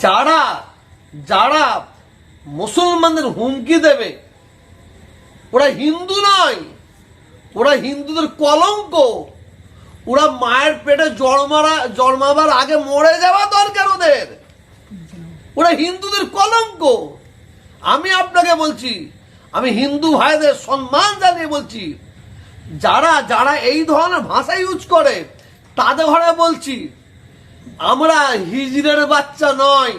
যারা যারা মুসলমানদের হুমকি দেবে, ওরা হিন্দু নয়, ওরা হিন্দুদের কলঙ্ক, ওরা মায়ের পেটে জন্মারা জন্মাবার আগে মরে যাওয়া দরকার ওদের। ওরা হিন্দুদের কলঙ্ক। আমি আপনাকে বলছি, আমি হিন্দু ভাইদের সম্মান জানিয়ে বলছি, যারা যারা এই ধরনের ভাষা ইউজ করে, তাদের ঘরে বলছি আমরা হিজড়ের বাচ্চা নয়।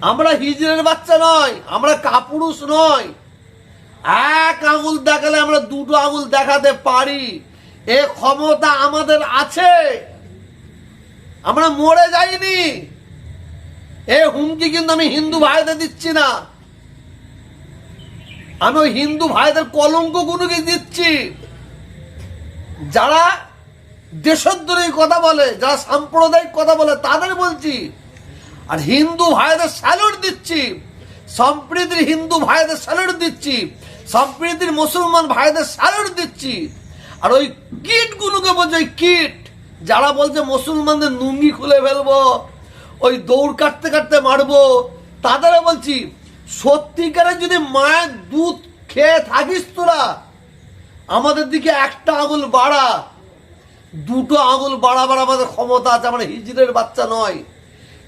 আমরা হিজড়ের বাচ্চা নয়, আমরা কাপুরুষ নয়। এক আঙুল দেখালে আমরা দুটো আঙুল দেখাতে পারি। এ ক্ষমতা আমাদের আছে। আমরা মরে যাইনি। এ হুমকি কিন্তু আমি হিন্দু ভাইদের দিচ্ছি না। আমি ওই হিন্দু ভাইদের কলঙ্ক গুলোকে দিচ্ছি। যারা দেশদ্রোহী কথা বলে, যারা সাম্প্রদায়িক কথা বলে, তাদের বলছি। আর হিন্দু ভাইদের স্যালুট দিচ্ছি। সম্প্রীতির হিন্দু ভাইদের স্যালুট দিচ্ছি। সম্প্রীতির মুসলমান ভাইদের স্যালুট দিচ্ছি। আর ওই কিট গুলোকে বলছে, ওই কিট, যারা বলছে মুসলমানদের নুঙ্গি খুলে ফেলব, ওই দৌড় কাটতে কাটতে মারবো, তাদেরও বলছি সত্যিকারের যদি মায়ের দুধ খেয়ে থাকিস তোরা, আমাদের দিকে একটা আঙুল বাড়া। দুটো আঙুল বাড়াবার আমাদের ক্ষমতা আছে, আমরা হিজড়ের বাচ্চা নয়।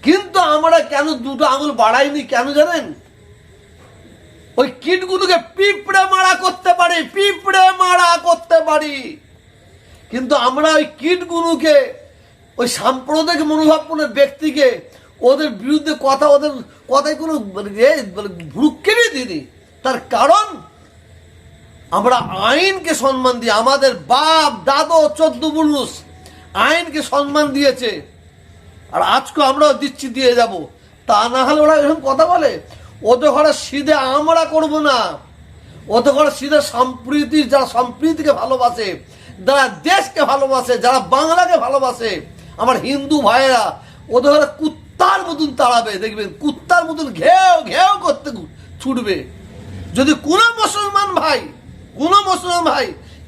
কিন্তু আমরা কেন দুটো আঙুল বাড়াইনি কেন জানেন? ওই কিটগুলোকে পিঁপড়ে মারা করতে পারি, পিঁপড়ে মারা করতে পারি। কিন্তু আমরা ওই কিটগুলোকে, ওই সাম্প্রদায়িক মনোভাবপূর্ণ ব্যক্তিকে ওদের বিরুদ্ধে কথা, ওদের কথায় কোনো মানে মানে ভ্রুক্ষেপই দিইনি। তার কারণ আমরা আইনকে সম্মান দিই আমাদের বাপ, দাদু, চোদ্দ পুরুষ আইনকে সম্মান দিয়েছে। আর আজকে আমরাও দিচ্ছি দিয়ে যাব। তা না হলে ওরা এরকম কথা বলে ওদের ঘরে সিধে আমরা করব না। ওদের ঘরে সিধে সম্প্রীতি, যারা সম্প্রীতিকে ভালোবাসে, যারা দেশকে ভালোবাসে, যারা বাংলাকে ভালোবাসে, আমার হিন্দু ভাইয়েরা ওদের ঘরে কুত্তার মতন তাড়াবে, দেখবেন, কুত্তার মতন ঘেউ ঘেউ করতে ছুটবে। যদি কোনো মুসলমান ভাই কোনো মুসলমান ভাই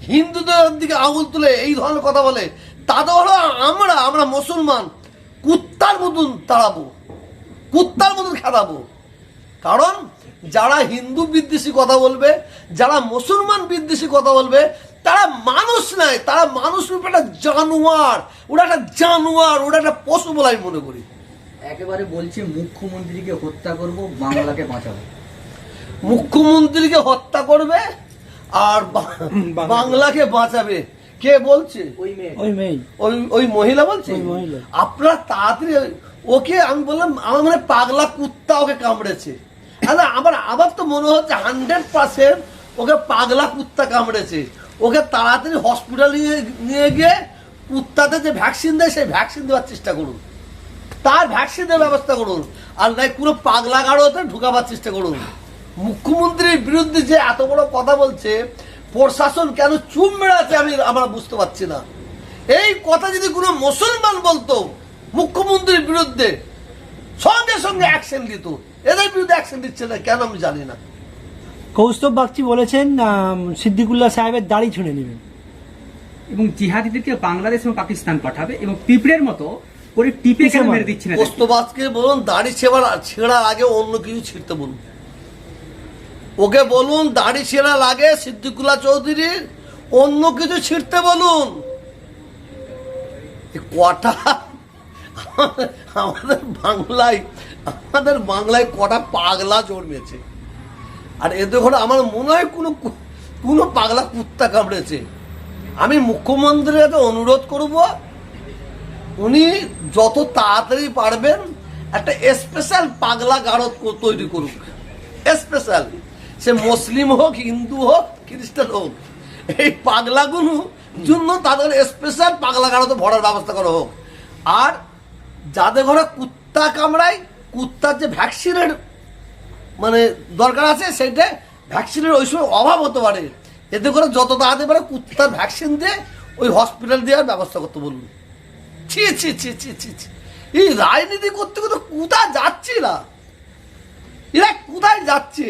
হিন্দুদের দিকে আঙুল তুলে এই ধরনের কথা বলে তাদের হলো আমরা আমরা মুসলমান কুত্তার মতন তাড়াবো কুত্তার মতন খেদাবো। কারণ যারা হিন্দু বিদ্বেষী কথা বলবে যারা মুসলমান বিদ্বেষী কথা বলবে তারা মানুষ নয় তারা মানুষ রূপে একটা জানোয়ার ওরা একটা জানোয়ার ওরা একটা পশু বলে আমি মনে করি। একেবারে বলছে মুখ্যমন্ত্রীকে হত্যা করব বাংলাকে বাঁচাবো। মুখ্যমন্ত্রীকে হত্যা করবে? আর বাংলাকে বাঁচাবে। কে বলছে? ওই মেয়ে। ওই ওই ওই মহিলা বলছে। আপনারা তাড়াতাড়ি ওকে আমি বললাম আমার মানে পাগলা কুত্তা ওকে কামড়েছে। আরে আমার আবার তো মনে হচ্ছে হান্ড্রেড পার্সেন্ট ওকে পাগলা কুত্তা কামড়েছে। ওকে তাড়াতাড়ি হসপিটাল নিয়ে নিয়ে গিয়ে কুত্তাতে যে ভ্যাকসিন দেয় সেই ভ্যাকসিন দেওয়ার চেষ্টা করুন। তার ভ্যাকসিনের ব্যবস্থা করুন। আর নাই পুরো পাগলা গাড়োতে ঢুকাবার চেষ্টা করুন। মুখ্যমন্ত্রীর বিরুদ্ধে যে এত বড় কথা বলছে প্রশাসন কেন চুপ মেরে আমি আমরা বুঝতে পারছি না। এই কথা যদি কোনো মুসলমান বলতো মুখ্যমন্ত্রীর বিরুদ্ধে সঙ্গে সঙ্গে অ্যাকশন দিত এদের বিরুদ্ধে অ্যাকশন দিচ্ছে না কেন আমি জানি না। কৌস্তব বাগচি বলেছেন সিদ্দিকুল্লাহ সাহেবের দাড়ি ছুঁড়ে নেবেন। এবং জিহাদিদেরকে বাংলাদেশ এবং পাকিস্তান পাঠাবে এবং পিঁপড়ের মতো করে টিপে কেন মেরে দিচ্ছে না পোস্তবাজকে বলুন দাড়ি ছেড়ার ছেঁড়ার আগে অন্য কিছু ছিঁড়তে বলুন। ওকে বলুন, দাড়ি ছেঁড়া লাগে, সিদ্দিকুল্লাহ চৌধুরীর অন্য কিছু ছিঁড়তে বলুন। কটা? আমাদের বাংলায় আমাদের বাংলায় কটা পাগলা জন্মেছে। আর এ ঘরে আমার মনে হয় কোনো কোনো পাগলা কুত্তা কামড়েছে। আমি মুখ্যমন্ত্রীর কাছে অনুরোধ করব, উনি যত তাড়াতাড়ি পারবেন, একটা স্পেশাল পাগলা গারদ তৈরি করুক। স্পেশাল সে মুসলিম হোক, হিন্দু হোক, খ্রিস্টান হোক, এই পাগলাগুলো জন্য তাদের স্পেশাল পাগলা গারদে ভরার ব্যবস্থা করা হোক। আর যাদের ঘরে কুত্তা কামড়ায়, কুত্তার যে ভ্যাকসিনের মানে দরকার আছে সেইটা ভ্যাকসিনের ওই সময় অভাব হতে পারে। এতে করে যত তাড়াতাড়ি পারে কুত্তার ভ্যাকসিন দিয়ে ওই হসপিটাল দেওয়ার ব্যবস্থা করতে বলুন। ছি ছি ছি ছি ছি ছি। এই রাজনীতি করতে করতে কোথায় যাচ্ছে এরা এরা কোথায় যাচ্ছে।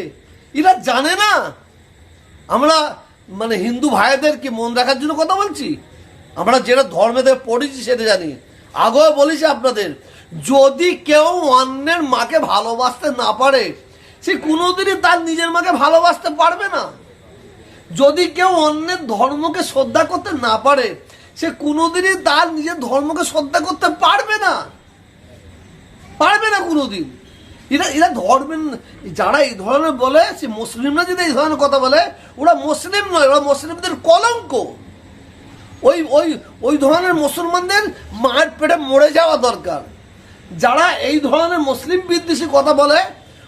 এরা জানে না। আমরা মানে হিন্দু ভাইদেরকে মন রাখার জন্য কথা বলছি? আমরা যেটা ধর্মেদের পড়েছি সেটা জানি। আগেও বলেছি আপনাদের, যদি কেউ অন্যের মাকে ভালোবাসতে না পারে, সে কোনোদিনই তার নিজের মাকে ভালোবাসতে পারবে না। যদি কেউ অন্যের ধর্মকে শ্রদ্ধা করতে না পারে, সে কোনোদিনই তার নিজের ধর্মকে শ্রদ্ধা করতে পারবে না। পারবে না কোনোদিন। এরা এরা ধর্মের, যারা এই ধরনের বলে, সে মুসলিমরা যদি এই ধরনের কথা বলে, ওরা মুসলিম নয়, ওরা মুসলিমদের কলঙ্ক। ওই ওই ওই ধরনের মুসলমানদের মায়ের পেটে মরে যাওয়া দরকার। যারা এই ধরনের মুসলিম বিদ্বেষী কথা বলে,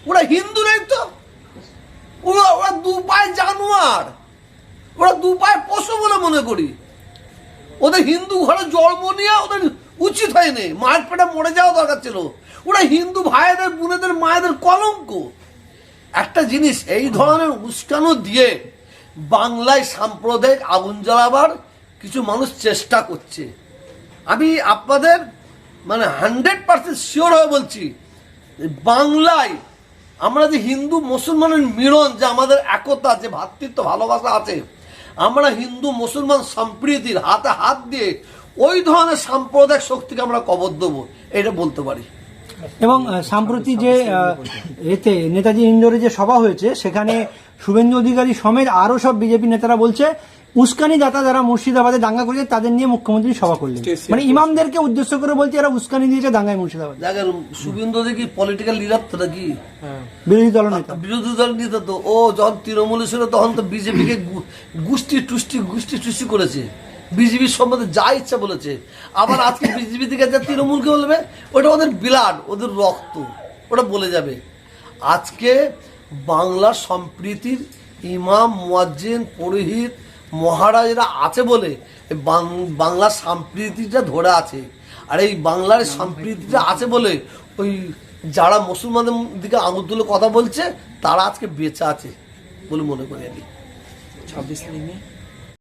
ওরা হিন্দু নেই তো। ওরা ওরা দু পায়ে জানোয়ার। ওরা দু পায়ে পশু বলে মনে করি। ওদের হিন্দু ঘরে জন্ম নিয়ে ওদের উচিত হয়নি। মায়ের পেটে মরে যাওয়া দরকার ছিল। ওরা হিন্দু ভাইদের, বোনেদের, মায়েদের কলঙ্ক। একটা জিনিস, এই ধরনের উস্কানো দিয়ে বাংলায় সাম্প্রদায়িক আগুন জ্বালাবার কিছু মানুষ চেষ্টা করছে। আমি আপনাদের মানে হান্ড্রেড পার্সেন্ট শিওর হয়ে বলছি, বাংলায় আমরা যে হিন্দু মুসলমানের মিলন, যে আমাদের একতা যে ভ্রাতৃত্ব ভালোবাসা আছে, আমরা হিন্দু মুসলমান সম্প্রীতির হাতে হাত দিয়ে ওই ধরনের সাম্প্রদায়িক শক্তিকে আমরা কবর দেবো, এটা বলতে পারি। এবং সাম্প্রতি যে এতে নেতাজি ইন্ডোরে যে সভা হয়েছে সেখানে শুভেন্দু অধিকারী সমেত আরও সব বিজেপি নেতারা বলছে উস্কানি দাতা যারা মুর্শিদাবাদে দাঙ্গা করেছে তাদের নিয়ে মুখ্যমন্ত্রী সভা করলেন। মানে ইমামদেরকে উদ্দেশ্য করে বলছে এরা উস্কানি দিয়েছে দাঙ্গায় মুর্শিদাবাদ। দেখেন শুভেন্দু কি পলিটিক্যাল লিডার তো নাকি? বিরোধী দলনেতা বিরোধী দল নিতে তো। ও যখন তৃণমূলে ছিল তখন তো বিজেপিকে গুষ্টি টুষ্টি গুষ্টি টুষ্টি করেছে। বিজেপির সম্বন্ধে যা ইচ্ছা বলেছে। আবার আজকে বিজেপি থেকে যা তৃণমূলকে বলবে, ওটা ওদের বিলাড ওদের রক্ত, ওটা বলে যাবে। আজকে বাংলা সম্প্রীতির ইমাম, মুয়াজ্জিন, পুরোহিত, মহারাজরা আছে বলে এই বাং- বাংলার সম্প্রীতিটা ধরে আছে। আর এই বাংলার সম্প্রীতিটা আছে বলে ওই যারা মুসলমানদের দিকে আঙুল তুলে কথা বলছে, তারা আজকে বেঁচে আছে বলে মনে করি আমি। ছাব্বিশ